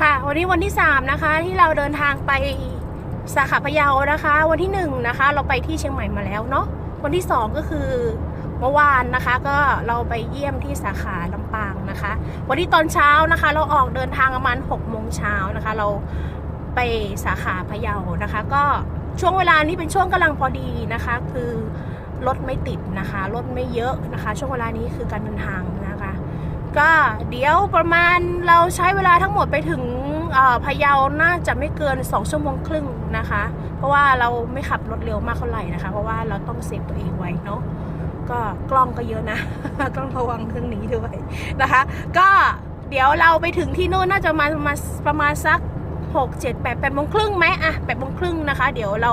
ค่ะ วันนี้วันที่สามนะคะ ที่เราเดินทางไปสาขาพะเยานะคะ วันที่หนึ่งนะคะ เราไปที่เชียงใหม่มาแล้วเนาะวันที่สองก็คือเมื่อวานนะคะ ก็เราไปเยี่ยมที่สาขาลำปางนะคะ วันที่ตอนเช้านะคะ เราออกเดินทางประมาณ6กโมงเช้านะคะ เราไปสาขาพะเยานะคะ ก็ช่วงเวลานี้เป็นช่วงกำลังพอดีนะคะ คือรถไม่ติดนะคะรถไม่เยอะนะคะ ช่วงเวลานี้คือการเดินทางนะ ก็เดี๋ยวประมาณเราใช้เวลาทั้งหมดไปถึงพะเยาน่าจะไม่เกิน 2 ชั่วโมงครึ่งนะคะ เพราะว่าเราไม่ขับรถเร็วมากเท่าไหร่นะคะ เพราะว่าเราต้องเซฟตัวเองไว้เนาะก็กล้องก็เยอะนะ ต้องระวังเครื่องนี้ด้วยนะคะ ก็เดี๋ยวเราไปถึงที่นู่นน่าจะมามาประมาณสัก 6 7 8 8โมงครึ่งไหมอะ8โมงครึ่งนะคะ เดี๋ยวเรา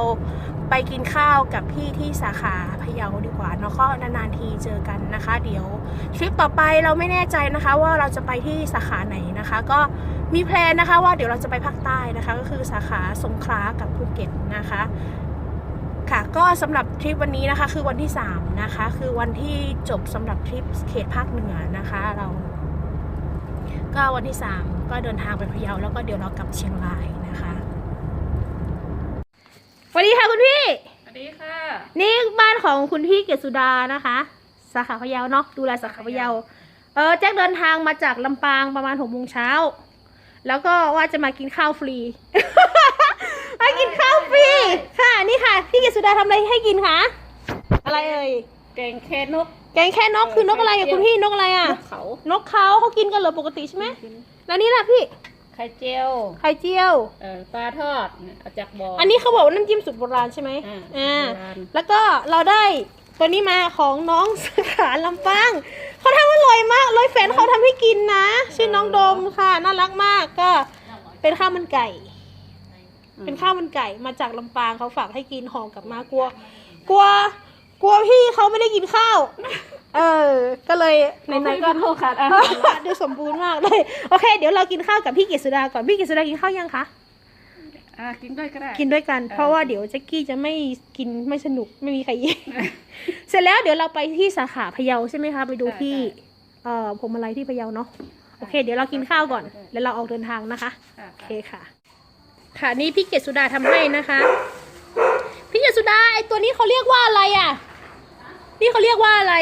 ไปกินข้าวกับพี่ที่สาขาพะเยาดีกว่าเนาะก็นานๆทีเจอกันนะคะ เดี๋ยวทริปต่อไปเราไม่แน่ใจนะคะ ว่าเราจะไปที่สาขาไหนนะคะ ก็มีแพลนนะคะว่าเดี๋ยวเราจะไปภาคใต้นะคะ ก็คือสาขาสงขลากับภูเก็ตนะคะค่ะก็สำหรับทริปวันนี้นะคะคือวันที่3นะคะคือวันที่จบสำหรับทริปเขตภาคเหนือนะคะ เรา ก็วันที่ 3 ก็เดินทางไปพะเยาแล้วก็เดี๋ยวเรากลับเชียงรายนะคะ วัสดีค่ะคุณพี่ สวัสดีค่ะ นี่บ้านของคุณพี่เกศสุดานะคะ สาขาพะเยาเนาะดูแลสาขาพะเยาเออแจ็คเดินทางมาจากลำปางประมาณหกโมงเช้า แล้วก็ว่าจะมากินข้าวฟรี มากินข้าวฟรี ค่ะนี่ค่ะ พี่เกศสุดาทำอะไรให้กินคะ อะไรเอ่ย แกงแค่นก แกงแค่นกคือนกอะไรอะคุณพี่นกอะไรอะนกเขา นกเขาเขากินกันเหรอปกติใช่ไหมแล้วนี่ล่ะพี่ ไข่เจียวไข่เจียว เอ่อปลาทอดเอาจากบ่ออั อันนี้เขาบอกว่าน้ำจิ้มสูตรโบราณใช่ไหมอ่าอ่าโบราณ แล้วก็เราได้ตัวนี้มาของน้องสาขาลำปางเขาทำอร่อยมากเลยแฟนเขาทำให้กินนะ ชื่อน้องโดมค่ะ น่ารักมากก็เป็นข้าวมันไก่ เป็นข้าวมันไก่มาจากลำปางเขาฝากให้กินห่อกลับมากลัว กลัว กลัวพี่เขาไม่ได้กินข้าว เออ ก็เลยไหนๆก็โทษขาดอาหารดูสมบูรณ์มากเลย โอเค เดี๋ยวเรากินข้าวกับพี่เกษดาก่อน พี่เกษดากินข้าวยังคะ อ่ากินด้วยก็ได้ กินด้วยกันเออเพราะว่าเดี๋ยวแจ็กกี้จะไม่กินไม่สนุกไม่มีใครยิงเสร็จแล้วเดี๋ยวเราไปที่สาขาพะเยาใช่ไหมคะ ไปดูที่ เอ่อผมอะไรที่พะเยาเนาะ โอเค เดี๋ยวเรากินข้าวก่อน แล้วเราออกเดินทางนะคะค่ะโอเคค่ะ ค่ะนี่พี่เกศสุดาทำให้นะคะ พี่เกศสุดาไอตัวนี้เขาเรียกว่าอะไรอะ นี่เขาเรียกว่าอะไร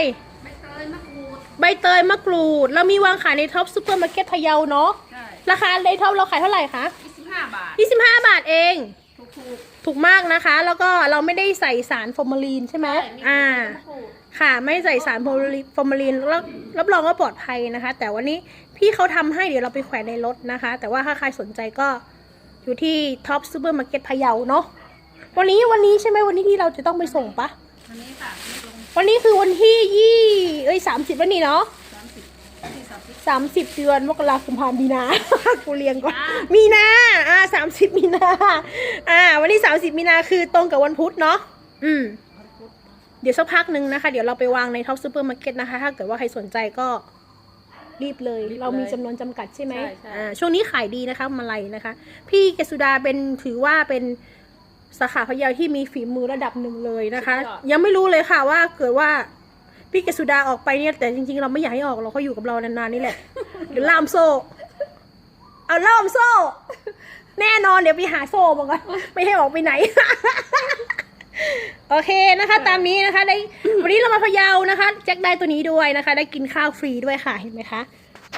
ใบเตยมะกรูด เรามีวางขายในท็อปซูเปอร์มาร์เก็ตพะเยาเนาะใช่ราคาในท็อปเราขายเท่าไหร่คะยี่สิบห้าบาท 25 บาทเอง ถูกถูกมากนะคะ แล้วก็เราไม่ได้ใส่สารฟอร์มาลีนใช่ไหมๆใช่มีอ่า มะกรูดค่ะไม่ใส่สารฟอร์มาลีนฟอร์มาลีนแล้วรับรองว่าปลอดภัยนะคะ แต่วันนี้พี่เขาทำให้เดี๋ยวเราไปแขวนในรถนะคะ แต่ว่าถ้าใครสนใจก็อยู่ที่ท็อปซูเปอร์มาร์เก็ตพะเยาเนาะวันนี้วันนี้ใช่ไหมวันนี้ที่เราจะต้องไปส่งปะ อันนี้ค่ะนี่ลงวันนี้คือวันที่ยี่เอ้ย สามสิบวันนี้เนาะสามสิบที่สามสิบสามสิบเดือนมกราคมพามีนา กูเรียงก่อนมีนามีนา อ่าสามสิบมีนา อ่า วันที่สามสิบมีนาคือตรงกับวันพุธเนาะ อืม เดี๋ยวสักพักหนึ่งนะคะ เดี๋ยวเราไปวางในท็อปซูเปอร์มาร์เก็ตนะคะ ถ้าเกิดว่าใครสนใจก็รีบเลย เรามีจำนวนจำกัดใช่ไหมใช่ใช่อ่า ช่วงนี้ขายดีนะคะมาลัยนะคะ พี่เกษสุดาเป็นถือว่าเป็นสาขาพะเยาที่มีฝีมือระดับหนึ่งเลยนะคะ ยังไม่รู้เลยค่ะว่าเกิดว่า พี่เกษสุดาออกไปเนี่ยแต่จริงๆ เราไม่อยากให้ออกเราเขาอยู่กับเรานานๆนี่แหละเดี๋ยวล่ามโซ่ เอาล่ามโซ่ แน่นอนเดี๋ยวไปหาโซ่มาก่อนไม่ให้ออกไปไหน โอเคนะคะ ตามนี้นะคะ ได้วันนี้เรามาพะเยานะคะ แจ็คได้ตัวนี้ด้วยนะคะ ได้กินข้าวฟรีด้วยค่ะเห็นไหมคะ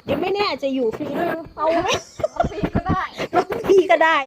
เดี๋ยวไม่แน่อาจจะอยู่ฟรีด้วยเอาไหม ฟรีก็ได้ ฟรีก็ได้